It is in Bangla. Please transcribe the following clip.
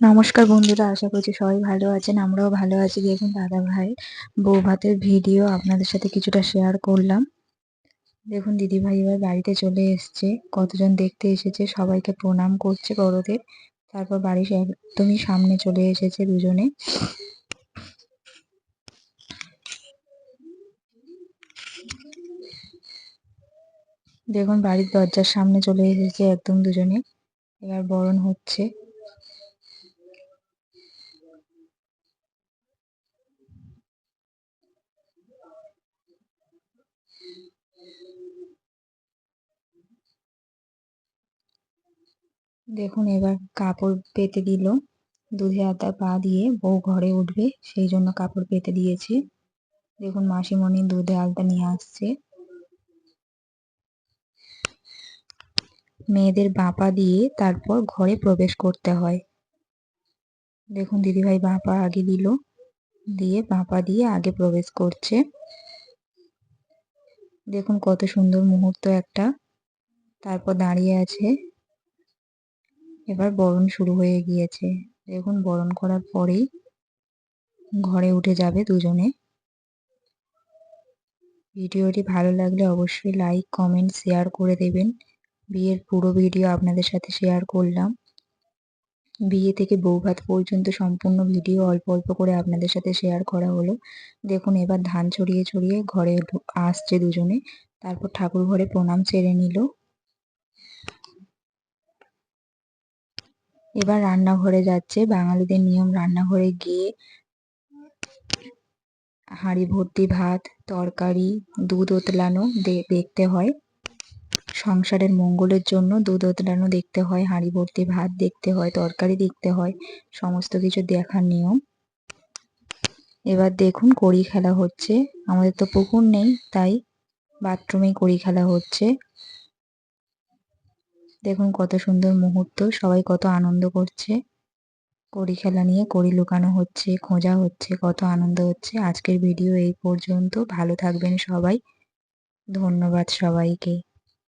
নমস্কার বন্ধুরা, আশা করছি সবাই ভালো আছেন, আমরাও ভালো আছি। দেখুন, দাদা ভাই বউ ভাতের ভিডিও আপনাদের সাথে কিছুটা শেয়ার করলাম। দেখুন, দিদি ভাই এবার বাড়িতে চলে এসছে, কতজন দেখতে এসেছে, সবাইকে প্রণাম করছে বড়দের। তারপর বাড়ির একদমই সামনে চলে এসেছে দুজনে। দেখুন, বাড়ির দরজার সামনে চলে এসেছে একদম দুজনে। এবার বরণ হচ্ছে। দেখুন, এবার কাপড় পেতে দিল। দুধে আদা পা দিয়ে বউ ঘরে উঠবে, সেই জন্য কাপড় পেতে দিয়েছে। দেখুন, মাসিমণি দুধে আলতা নিয়ে আসছে। মেয়েদের বাঁপা দিয়ে তারপর ঘরে প্রবেশ করতে হয়। দেখুন, দিদিভাই বাঁপা আগে দিল দিয়ে বাঁপা দিয়ে আগে প্রবেশ করছে। দেখুন, কত সুন্দর মুহূর্ত একটা। তারপর দাঁড়িয়ে আছে। এবার বরণ শুরু হয়ে গিয়েছে। দেখুন, বরণ করার পরেই ঘরে উঠে যাবে দুজনে। ভিডিওটি ভালো লাগলে অবশ্যই লাইক, কমেন্ট, শেয়ার করে দেবেন। বিয়ের পুরো ভিডিও আপনাদের সাথে শেয়ার করলাম। বিয়ে থেকে বৌভাত পর্যন্ত সম্পূর্ণ ভিডিও অল্প অল্প করে আপনাদের সাথে শেয়ার করা হলো। দেখুন, এবার ধান ছড়িয়ে ছড়িয়ে ঘরে আসছে দুজনে। তারপর ঠাকুর ঘরে প্রণাম সেরে নিল। এবার রান্নাঘরে যাচ্ছে। বাঙালিদের নিয়ম, রান্নাঘরে গিয়ে হাঁড়ি ভর্তি ভাত, তরকারি, দুধ ওতলানো দেখতে হয়। সংসারের মঙ্গলের জন্য দুধ ওতলানো দেখতে হয়, হাঁড়ি ভর্তি ভাত দেখতে হয়, তরকারি দেখতে হয়, সমস্ত কিছু দেখার নিয়ম। এবার দেখুন কড়ি খেলা হচ্ছে, আমাদের তো পুকুর নেই, তাই বাথরুমেই কড়ি খেলা হচ্ছে। দেখুন কত সুন্দর মুহূর্ত, সবাই কত আনন্দ করছে। কড়ি খেলা নিয়ে কড়ি লুকানো হচ্ছে, খোঁজা হচ্ছে, কত আনন্দ হচ্ছে। আজকের ভিডিও এই পর্যন্ত, ভালো থাকবেন সবাই, ধন্যবাদ সবাইকে।